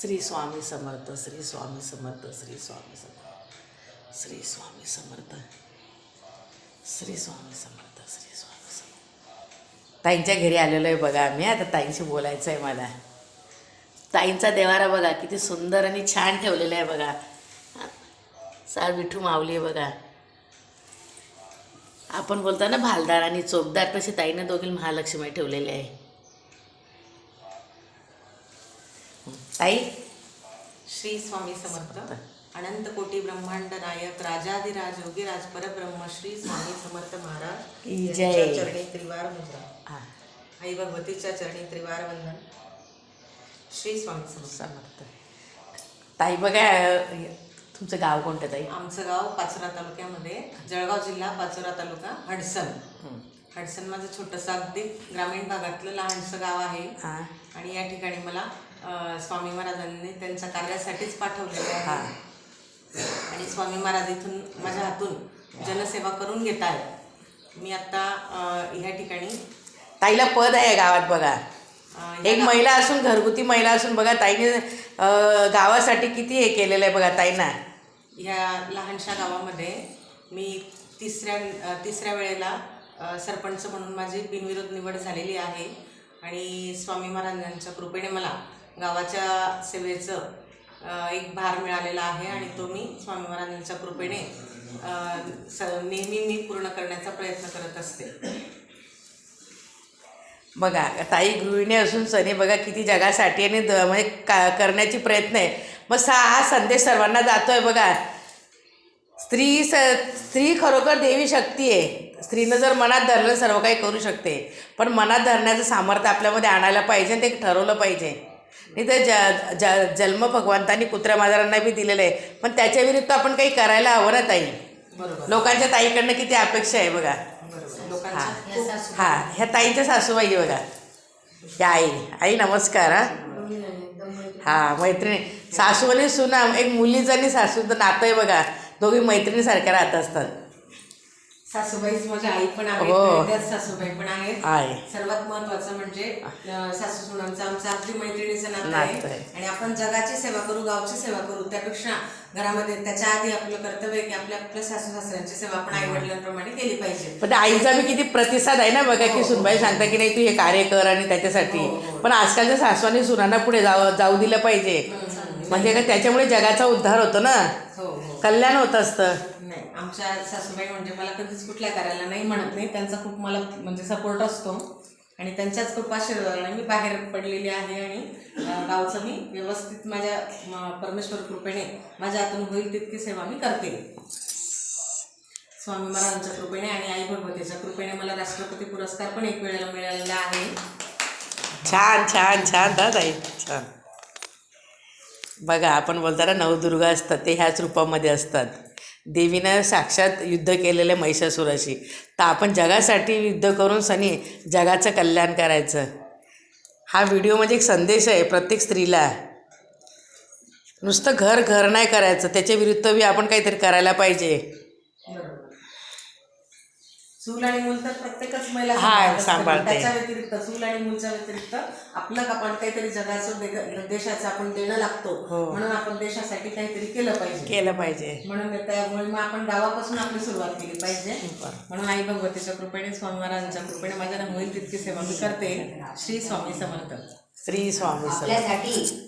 श्री स्वामी समर्थ श्री स्वामी समर्थ श्री स्वामी समर्थ श्री स्वामी समर्थ श्री स्वामी समर्थ श्री स्वामी समर्थ. ताईंच्या घरी आलेलो आहे बघा आम्ही. आता ताईंशी बोलायचं आहे मला. ताईंचा देवारा बघा किती सुंदर आणि छान ठेवलेला आहे बघा. सार विठू माऊली आहे बघा. आपण बोलतो ना भालदार आणि चोपदार तशी ताईनं दोघी महालक्ष्मी ठेवलेली आहे. ताई? श्री स्वामी समर्थ. अनंत कोटी ब्रह्मांड नायक राजाधिराज योगीराज परब्रह्म श्री स्वामी समर्थ महाराज. यांच्या. चरणी त्रिवार आई भगवतीच्या चरणी त्रिवार वंदन. श्री स्वामी समर्थ. ताई बघा तुमचं गाव कोणतं ताई? आमचं गाव पाचोरा तालुक्यामध्ये जळगाव जिल्हा पाचोरा तालुका हडसन. हडसन माझं छोटंसं अगदी ग्रामीण भागातलं लहानसं गाव आहे. आणि या ठिकाणी मला स्वामी महाराजांनी त्यांच्या कार्यासाठीच पाठवलेलं हा. आहे आणि स्वामी महाराज इथून माझ्या हातून जनसेवा करून घेत आहेत. मी आता अ, ह्या ठिकाणी ताईला पद आहे गावात बघा. एक महिला असून घरगुती महिला असून बघा ताईने गावासाठी किती हे केलेलं आहे बघा ताईना. ह्या लहानशा गावामध्ये मी तिसऱ्या तिसऱ्या वेळेला सरपंच म्हणून माझी बिनविरोध निवड झालेली आहे. आणि स्वामी महाराजांच्या कृपेने मला गावाच्या सेवेचं एक भार मिळालेला आहे आणि तो मी स्वामी महाराजांच्या कृपेने स नेहमी मी पूर्ण करण्याचा प्रयत्न करत असते. बघा ताई गृहिणी असून सनी बघा किती जगासाठी आणि द म्हणजे का करण्याची प्रयत्न आहे. मग सा हा संदेश सर्वांना जातो आहे बघा. स्त्री स स्त्री खरोखर देवी शक्ती आहे. स्त्रीनं जर मनात धरलं सर्व काही करू शकते. पण मनात धरण्याचं सामर्थ्य आपल्यामध्ये आणायला पाहिजे आणि ते ठरवलं पाहिजे. नाही तर ज ज जन्म भगवंतांनी कुत्र्या माजारांना बी दिलेलं आहे. पण त्याच्या विरुद्ध आपण काही करायला हवं ना ताई लोकांच्या ताईकडनं किती अपेक्षा आहे बघा. खूप हा. ह्या ताईंच्या सासूबाई बघा. ह्या आई आई नमस्कार हा. हा मैत्रिणी. सासू आणि सुना एक मुलीचं आणि सासूचं नातं आहे बबघा दोघी मैत्रिणीसारख्या राहत असतात. सासूबाईच माझ्या आई पण आहेत हो. सासूबाई पण आहेत. आहे. सर्वात महत्वाचं म्हणजे सासू सुनांचं आमचं अगदी मैत्रिणीचं नातं आहे. आणि आपण जगाची सेवा करू गावची सेवा करू त्यापेक्षा घरामध्ये त्याच्या आधी आपलं कर्तव्य की आपल्या आपल्या सासू सासऱ्यांची सेवा आपण आई वडिलांप्रमाणे केली पाहिजे. पण आईचा बी किती प्रतिसाद आहे ना बघा की सुनबाई सांगता की नाही तू हे कार्य कर आणि त्याच्यासाठी. पण आजकालच्या सासू आणि सुनांना पुढे जाऊ जाऊ दिलं पाहिजे. म्हणजे का त्याच्यामुळे जगाचा उद्धार होतो ना? हो हो. कल्याण होत असतं. नाही आमच्या सासूबाई म्हणजे मला कधीच कुठल्या कार्याला नाही म्हणत नाही. त्यांचा खूप मला म्हणजे सपोर्ट असतो. आणि त्यांच्याच खूप आशीर्वादाने मी बाहेर पडलेली आहे आणि गावचं मी व्यवस्थित माझ्या परमेश्वर कृपेने माझ्या हातून होईल तितकी सेवा मी करते. स्वामी महाराजांच्या कृपेने आणि आई भगवतीच्या कृपेने मला राष्ट्रपती पुरस्कार पण एक वेळेला मिळालेला आहे. छान छान छान दादा छान. बघा आपण बोलताना नवदुर्गा असतात ते ह्याच रूपामध्ये असतात. देवीनं साक्षात युद्ध केलेलं आहे महिषासुराशी. तर आपण जगासाठी युद्ध करून सनी जगाचं कल्याण करायचं. हा व्हिडिओ म्हणजे एक संदेश आहे प्रत्येक स्त्रीला. नुसतं घर घर नाही करायचं त्याच्या विरुद्ध बी आपण काहीतरी करायला पाहिजे. चूल आणि मूल तर प्रत्येकच महिला हा, सांभाळत. पण त्याच्या व्यतिरिक्त चूल आणि मूलच्या व्यतिरिक्त आपलं आपण काहीतरी जगाचं देग- देशाचं आपण देणं लागतो. हो. म्हणून आपण देशासाठी काहीतरी केलं पाहिजे. केलं पाहिजे. म्हणून त्यामुळे मग आपण गावापासून आपली सुरुवात केली पाहिजे. म्हणून आई भगवतीच्या कृपेने स्वामी महाराजांच्या कृपेने माझ्या होईल तितकी सेवा मी करते. श्री स्वामी समर्थ. श्री स्वामी समर्थ. आपल्यासाठी